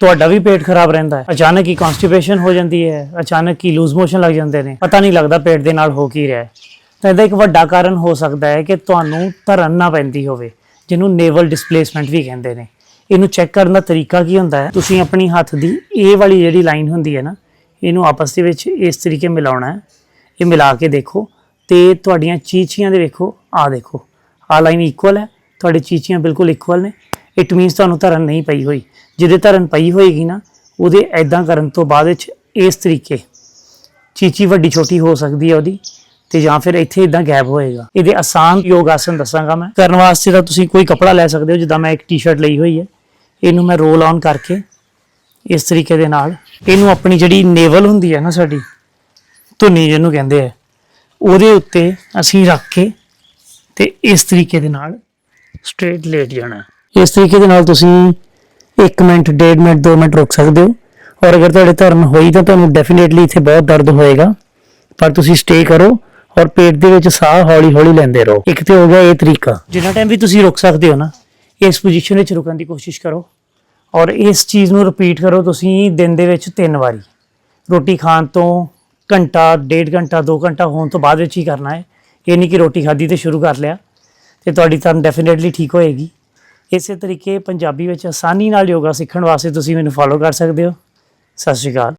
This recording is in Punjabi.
ਤੁਹਾਡਾ ਵੀ ਪੇਟ ਖਰਾਬ ਰਹਿੰਦਾ ਹੈ। ਅਚਾਨਕ ਹੀ ਕਨਸਟੀਪੇਸ਼ਨ ਹੋ ਜਾਂਦੀ ਹੈ, ਅਚਾਨਕ ਹੀ ਲੂਜ਼ ਮੋਸ਼ਨ ਲੱਗ ਜਾਂਦੇ ਨੇ। ਪਤਾ ਨਹੀਂ ਲੱਗਦਾ ਪੇਟ ਦੇ ਨਾਲ ਹੋ ਕੀ ਰਿਹਾ ਹੈ। ਤਾਂ ਇਹਦਾ ਇੱਕ ਵੱਡਾ ਕਾਰਨ ਹੋ ਸਕਦਾ ਹੈ ਕਿ ਤੁਹਾਨੂੰ ਧਰਨ ਨਾ ਪੈਂਦੀ ਹੋਵੇ, ਜਿਹਨੂੰ ਨੇਵਲ ਡਿਸਪਲੇਸਮੈਂਟ ਵੀ ਕਹਿੰਦੇ ਨੇ। ਇਹਨੂੰ ਚੈੱਕ ਕਰਨ ਦਾ ਤਰੀਕਾ ਕੀ ਹੁੰਦਾ ਹੈ? ਤੁਸੀਂ ਆਪਣੀ ਹੱਥ ਦੀ ਇਹ ਵਾਲੀ ਜਿਹੜੀ ਲਾਈਨ ਹੁੰਦੀ ਹੈ ਨਾ, ਇਹਨੂੰ ਆਪਸ ਦੇ ਵਿੱਚ ਇਸ ਤਰੀਕੇ ਮਿਲਾਉਣਾ ਹੈ। ਇਹ ਮਿਲਾ ਕੇ ਦੇਖੋ ਤੇ ਤੁਹਾਡੀਆਂ ਚੀਚੀਆਂ ਦੇ ਵੇਖੋ ਆ ਦੇਖੋ। ਆ ਲਾਈਨ ਇਕੁਅਲ ਹੈ। ਤੁਹਾਡੇ ਚੀਚੀਆਂ ਬਿਲਕੁਲ ਇਕੁਅਲ ਨੇ। ਇਟ ਮੀਨਸ ਤੁਹਾਨੂੰ ਧਰਨ ਨਹੀਂ ਪਈ ਹੋਈ। ਜਿਹਦੇ ਧਰਨ ਪਈ ਹੋਏਗੀ ਨਾ, ਉਹਦੇ ਐਦਾਂ ਕਰਨ ਤੋਂ ਬਾਅਦ ਵਿੱਚ ਇਸ ਤਰੀਕੇ ਚੀਚੀ ਵੱਡੀ ਛੋਟੀ ਹੋ ਸਕਦੀ ਹੈ ਉਹਦੀ ਤੇ ਜਾਂ ਫਿਰ ਇੱਥੇ ਇਦਾਂ ਗੈਪ ਹੋਏਗਾ। ਇਹਦੇ ਆਸਾਨ ਯੋਗ ਆਸਨ ਦੱਸਾਂਗਾ ਮੈਂ। ਕਰਨ ਵਾਸਤੇ ਤਾਂ ਤੁਸੀਂ ਕੋਈ ਕਪੜਾ ਲੈ ਸਕਦੇ ਹੋ, ਜਿੱਦਾਂ ਮੈਂ ਇੱਕ ਟੀ-ਸ਼ਰਟ ਲਈ ਹੋਈ ਹੈ। ਇਹਨੂੰ ਮੈਂ ਰੋਲ ਆਨ ਕਰਕੇ ਇਸ ਤਰੀਕੇ ਦੇ ਨਾਲ ਇਹਨੂੰ ਆਪਣੀ ਜਿਹੜੀ ਨੇਵਲ ਹੁੰਦੀ ਹੈ ਨਾ ਸਾਡੀ, ਧੁਨੀ ਜਿਹਨੂੰ ਕਹਿੰਦੇ ਆ, ਉਹਦੇ ਉੱਤੇ ਅਸੀਂ ਰੱਖ ਕੇ ਤੇ ਇਸ ਤਰੀਕੇ ਦੇ ਨਾਲ ਸਟ੍ਰੇਟ ਲੇਟ ਜਾਣਾ। ਇਸ ਤਰੀਕੇ ਦੇ ਨਾਲ ਤੁਸੀਂ 1 ਮਿੰਟ 1.5 ਮਿੰਟ 2 ਮਿੰਟ ਰੁਕ ਸਕਦੇ ਹੋ। ਔਰ ਅਗਰ ਤੁਹਾਡੇ ਧਰਨ ਹੋਈ ਤਾਂ ਤੁਹਾਨੂੰ ਡੈਫੀਨੇਟਲੀ ਇੱਥੇ ਬਹੁਤ ਦਰਦ ਹੋਏਗਾ। ਪਰ ਤੁਸੀਂ ਸਟੇ ਕਰੋ ਔਰ ਪੇਟ ਦੇ ਵਿੱਚ ਸਾਹ ਹੌਲੀ ਹੌਲੀ ਲੈਂਦੇ ਰਹੋ। ਇੱਕ ਤੇ ਹੋ ਗਿਆ ਇਹ ਤਰੀਕਾ। ਜਿੰਨਾ ਟਾਈਮ ਵੀ ਤੁਸੀਂ ਰੁਕ ਸਕਦੇ ਹੋ ਨਾ, ਇਸ ਪੋਜੀਸ਼ਨ ਵਿੱਚ ਰੁਕਣ ਦੀ ਕੋਸ਼ਿਸ਼ ਕਰੋ। ਔਰ ਇਸ ਚੀਜ਼ ਨੂੰ ਰਿਪੀਟ ਕਰੋ ਤੁਸੀਂ ਦਿਨ ਦੇ ਵਿੱਚ ਤਿੰਨ ਵਾਰੀ। ਰੋਟੀ ਖਾਣ ਤੋਂ ਘੰਟਾ, ਡੇਢ ਘੰਟਾ 2 ਘੰਟਾ ਹੋਣ ਤੋਂ ਬਾਅਦ ਵਿੱਚ ਹੀ ਕਰਨਾ ਹੈ। ਇਹ ਨਹੀਂ ਕਿ ਰੋਟੀ ਖਾਧੀ ਤੇ ਸ਼ੁਰੂ ਕਰ ਲਿਆ ਤੇ ਤੁਹਾਡੀ ਤਨ ਡੈਫੀਨੇਟਲੀ ਠੀਕ ਹੋਏਗੀ। ਇਸੇ ਤਰੀਕੇ ਪੰਜਾਬੀ ਵਿੱਚ ਆਸਾਨੀ ਨਾਲ ਯੋਗਾ ਸਿੱਖਣ ਵਾਸਤੇ ਤੁਸੀਂ ਮੈਨੂੰ ਫੋਲੋ ਕਰ ਸਕਦੇ ਹੋ। ਸਤਿ ਸ਼੍ਰੀ ਅਕਾਲ।